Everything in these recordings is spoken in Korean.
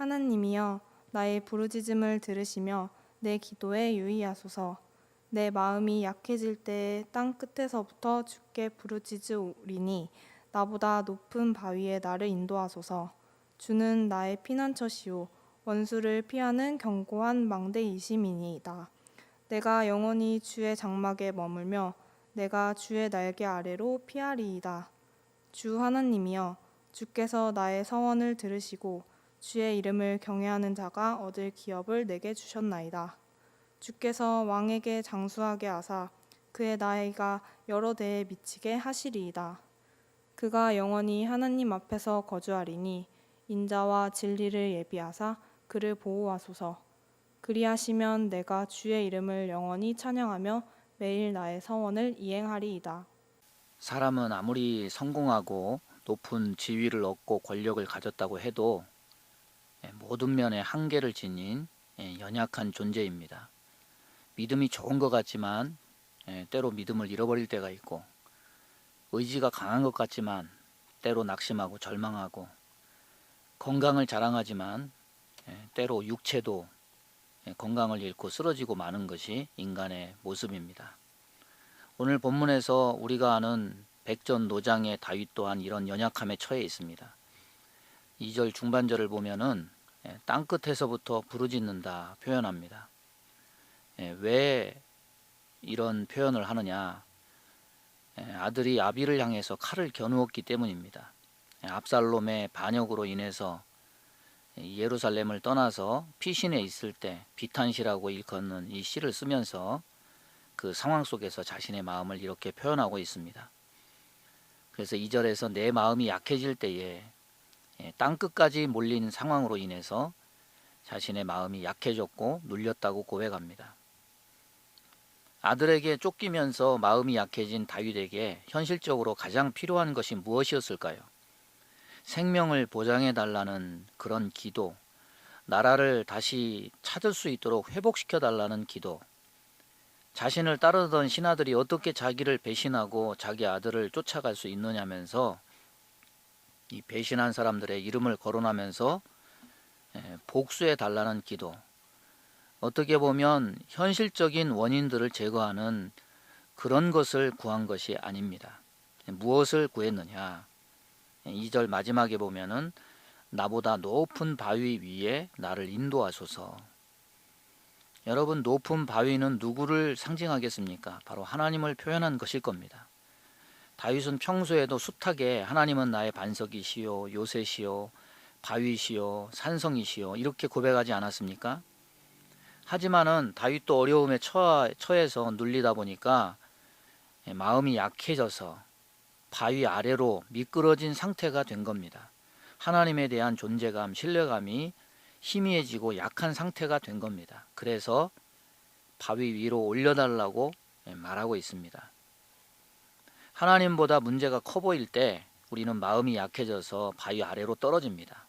하나님이여 나의 부르짖음을 들으시며 내 기도에 유의하소서. 내 마음이 약해질 때에 땅 끝에서부터 주께 부르짖으리니 나보다 높은 바위에 나를 인도하소서. 주는 나의 피난처시오 원수를 피하는 견고한 망대이심이니이다. 내가 영원히 주의 장막에 머물며 내가 주의 날개 아래로 피하리이다. 주 하나님이여 주께서 나의 서원을 들으시고 주의 이름을 경외하는 자가 얻을 기업을 내게 주셨나이다. 주께서 왕에게 장수하게 하사 그의 나이가 여러 대에 미치게 하시리이다. 그가 영원히 하나님 앞에서 거주하리니 인자와 진리를 예비하사 그를 보호하소서. 그리하시면 내가 주의 이름을 영원히 찬양하며 매일 나의 서원을 이행하리이다. 사람은 아무리 성공하고 높은 지위를 얻고 권력을 가졌다고 해도 예, 모든 면에 한계를 지닌 예, 연약한 존재입니다. 믿음이 좋은 것 같지만 예, 때로 믿음을 잃어버릴 때가 있고 의지가 강한 것 같지만 때로 낙심하고 절망하고 건강을 자랑하지만 예, 때로 육체도 예, 건강을 잃고 쓰러지고 마는 것이 인간의 모습입니다. 오늘 본문에서 우리가 아는 백전 노장의 다윗 또한 이런 연약함에 처해 있습니다. 2절 중반절을 보면은 예, 땅 끝에서부터 부르짖는다 표현합니다. 예, 왜 이런 표현을 하느냐? 예, 아들이 아비를 향해서 칼을 겨누었기 때문입니다. 예, 압살롬의 반역으로 인해서 예루살렘을 떠나서 피신해 있을 때 비탄시라고 일컫는 이 시를 쓰면서 그 상황 속에서 자신의 마음을 이렇게 표현하고 있습니다. 그래서 2절에서 내 마음이 약해질 때에 예, 땅 끝까지 몰린 상황으로 인해서 자신의 마음이 약해졌고 눌렸다고 고백합니다. 아들에게 쫓기면서 마음이 약해진 다윗에게 현실적으로 가장 필요한 것이 무엇이었을까요? 생명을 보장해 달라는 그런 기도, 나라를 다시 찾을 수 있도록 회복시켜 달라는 기도, 자신을 따르던 신하들이 어떻게 자기를 배신하고 자기 아들을 쫓아갈 수 있느냐면서 이 배신한 사람들의 이름을 거론하면서 예, 복수해 달라는 기도. 어떻게 보면 현실적인 원인들을 제거하는 그런 것을 구한 것이 아닙니다. 무엇을 구했느냐? 2절 마지막에 보면은 나보다 높은 바위 위에 나를 인도하소서. 여러분 높은 바위는 누구를 상징하겠습니까? 바로 하나님을 표현한 것일 겁니다. 다윗은 평소에도 숱하게 하나님은 나의 반석이시요 요새시요 바위시요 산성이시요 이렇게 고백하지 않았습니까? 하지만은 다윗도 어려움에 처, 처해서 눌리다 보니까 마음이 약해져서 바위 아래로 미끄러진 상태가 된 겁니다. 하나님에 대한 존재감, 신뢰감이 희미해지고 약한 상태가 된 겁니다. 그래서 바위 위로 올려달라고 말하고 있습니다. 하나님보다 문제가 커 보일 때 우리는 마음이 약해져서 바위 아래로 떨어집니다.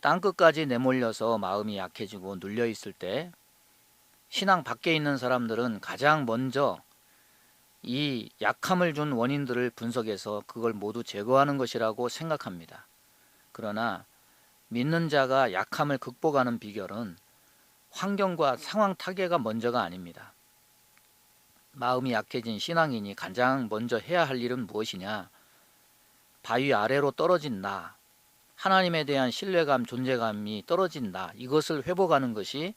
땅 끝까지 내몰려서 마음이 약해지고 눌려 있을 때 신앙 밖에 있는 사람들은 가장 먼저 이 약함을 준 원인들을 분석해서 그걸 모두 제거하는 것이라고 생각합니다. 그러나 믿는 자가 약함을 극복하는 비결은 환경과 상황 타개가 먼저가 아닙니다. 마음이 약해진 신앙인이 가장 먼저 해야 할 일은 무엇이냐? 바위 아래로 떨어진 나, 하나님에 대한 신뢰감, 존재감이 떨어진 나, 이것을 회복하는 것이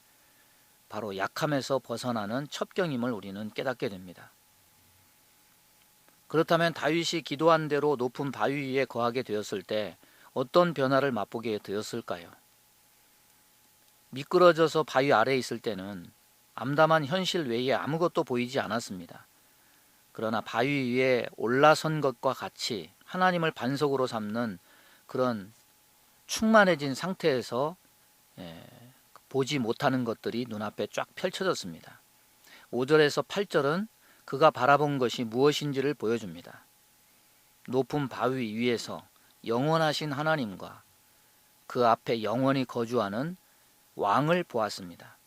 바로 약함에서 벗어나는 첩경임을 우리는 깨닫게 됩니다. 그렇다면 다윗이 기도한 대로 높은 바위 위에 거하게 되었을 때 어떤 변화를 맛보게 되었을까요? 미끄러져서 바위 아래에 있을 때는 암담한 현실 외에 아무것도 보이지 않았습니다. 그러나 바위 위에 올라선 것과 같이 하나님을 반석으로 삼는 그런 충만해진 상태에서 예, 보지 못하는 것들이 눈앞에 쫙 펼쳐졌습니다. 5절에서 8절은 그가 바라본 것이 무엇인지를 보여줍니다. 높은 바위 위에서 영원하신 하나님과 그 앞에 영원히 거주하는 왕을 보았습니다.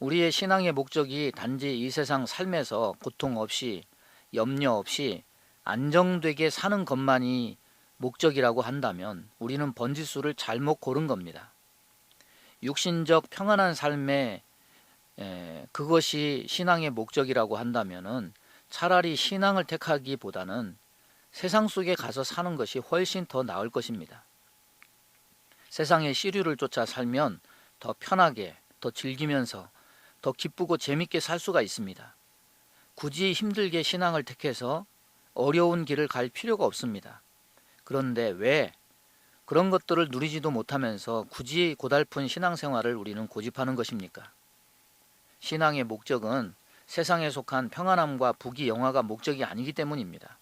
우리의 신앙의 목적이 단지 이 세상 삶에서 고통 없이 염려 없이 안정되게 사는 것만이 목적이라고 한다면 우리는 번지수를 잘못 고른 겁니다. 육신적 평안한 삶에 에, 그것이 신앙의 목적이라고 한다면은 차라리 신앙을 택하기보다는 세상 속에 가서 사는 것이 훨씬 더 나을 것입니다. 세상의 시류를 쫓아 살면 더 편하게, 더 즐기면서 더 기쁘고 재밌게 살 수가 있습니다. 굳이 힘들게 신앙을 택해서 어려운 길을 갈 필요가 없습니다. 그런데 왜 그런 것들을 누리지도 못하면서 굳이 고달픈 신앙생활을 우리는 고집하는 것입니까? 신앙의 목적은 세상에 속한 평안함과 부귀 영화가 목적이 아니기 때문입니다.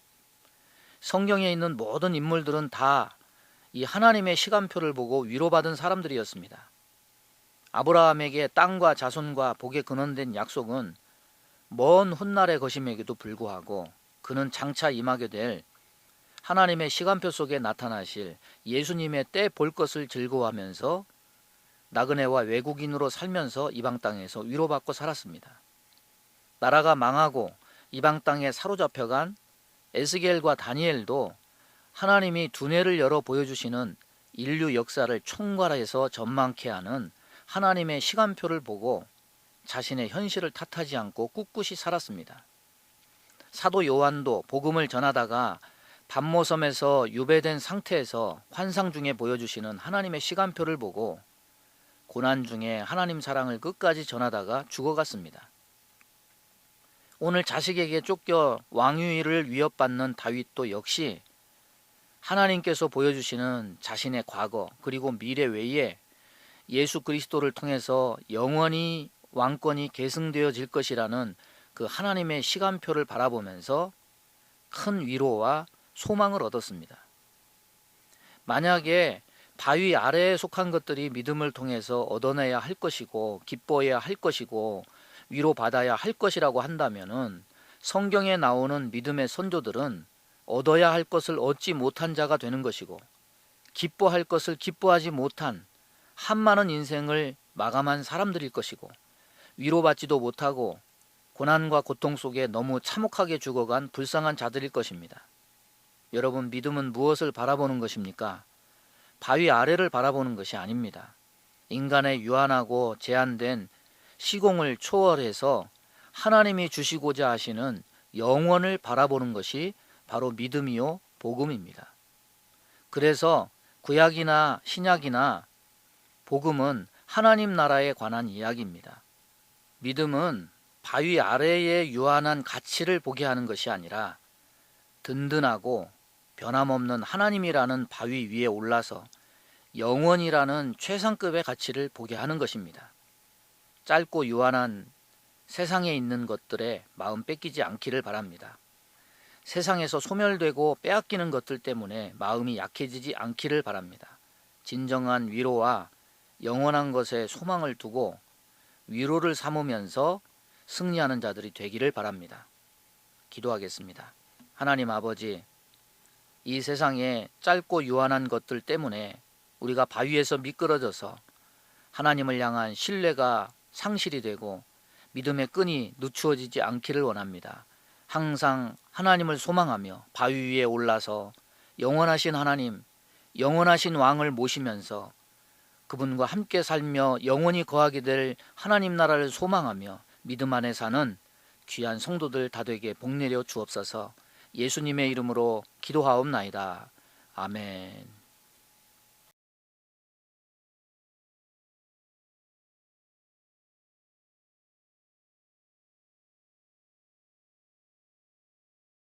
성경에 있는 모든 인물들은 다 이 하나님의 시간표를 보고 위로받은 사람들이었습니다. 아브라함에게 땅과 자손과 복에 근원된 약속은 먼 훗날의 것임에도 불구하고 그는 장차 임하게 될 하나님의 시간표 속에 나타나실 예수님의 때 볼 것을 즐거워하면서 나그네와 외국인으로 살면서 이방 땅에서 위로받고 살았습니다. 나라가 망하고 이방 땅에 사로잡혀간 에스겔과 다니엘도 하나님이 두뇌를 열어 보여주시는 인류 역사를 총괄해서 전망케 하는 하나님의 시간표를 보고 자신의 현실을 탓하지 않고 꿋꿋이 살았습니다. 사도 요한도 복음을 전하다가 밤모섬에서 유배된 상태에서 환상 중에 보여주시는 하나님의 시간표를 보고 고난 중에 하나님 사랑을 끝까지 전하다가 죽어갔습니다. 오늘 자식에게 쫓겨 왕위를 위협받는 다윗도 역시 하나님께서 보여주시는 자신의 과거 그리고 미래 외에 예수 그리스도를 통해서 영원히 왕권이 계승되어질 것이라는 그 하나님의 시간표를 바라보면서 큰 위로와 소망을 얻었습니다. 만약에 바위 아래에 속한 것들이 믿음을 통해서 얻어내야 할 것이고 기뻐해야 할 것이고 위로받아야 할 것이라고 한다면은 성경에 나오는 믿음의 선조들은 얻어야 할 것을 얻지 못한 자가 되는 것이고 기뻐할 것을 기뻐하지 못한 한많은 인생을 마감한 사람들일 것이고 위로받지도 못하고 고난과 고통 속에 너무 참혹하게 죽어간 불쌍한 자들일 것입니다. 여러분 믿음은 무엇을 바라보는 것입니까? 바위 아래를 바라보는 것이 아닙니다. 인간의 유한하고 제한된 시공을 초월해서 하나님이 주시고자 하시는 영원을 바라보는 것이 바로 믿음이요 복음입니다. 그래서 구약이나 신약이나 복음은 하나님 나라에 관한 이야기입니다. 믿음은 바위 아래의 유한한 가치를 보게 하는 것이 아니라 든든하고 변함없는 하나님이라는 바위 위에 올라서 영원이라는 최상급의 가치를 보게 하는 것입니다. 짧고 유한한 세상에 있는 것들에 마음 뺏기지 않기를 바랍니다. 세상에서 소멸되고 빼앗기는 것들 때문에 마음이 약해지지 않기를 바랍니다. 진정한 위로와 영원한 것에 소망을 두고 위로를 삼으면서 승리하는 자들이 되기를 바랍니다. 기도하겠습니다. 하나님 아버지, 이 세상에 짧고 유한한 것들 때문에 우리가 바위에서 미끄러져서 하나님을 향한 신뢰가 상실이 되고 믿음의 끈이 늦추어지지 않기를 원합니다. 항상 하나님을 소망하며 바위 위에 올라서 영원하신 하나님, 영원하신 왕을 모시면서 그분과 함께 살며 영원히 거하게 될 하나님 나라를 소망하며 믿음 안에 사는 귀한 성도들 다 되게 복 내려 주옵소서 예수님의 이름으로 기도하옵나이다. 아멘.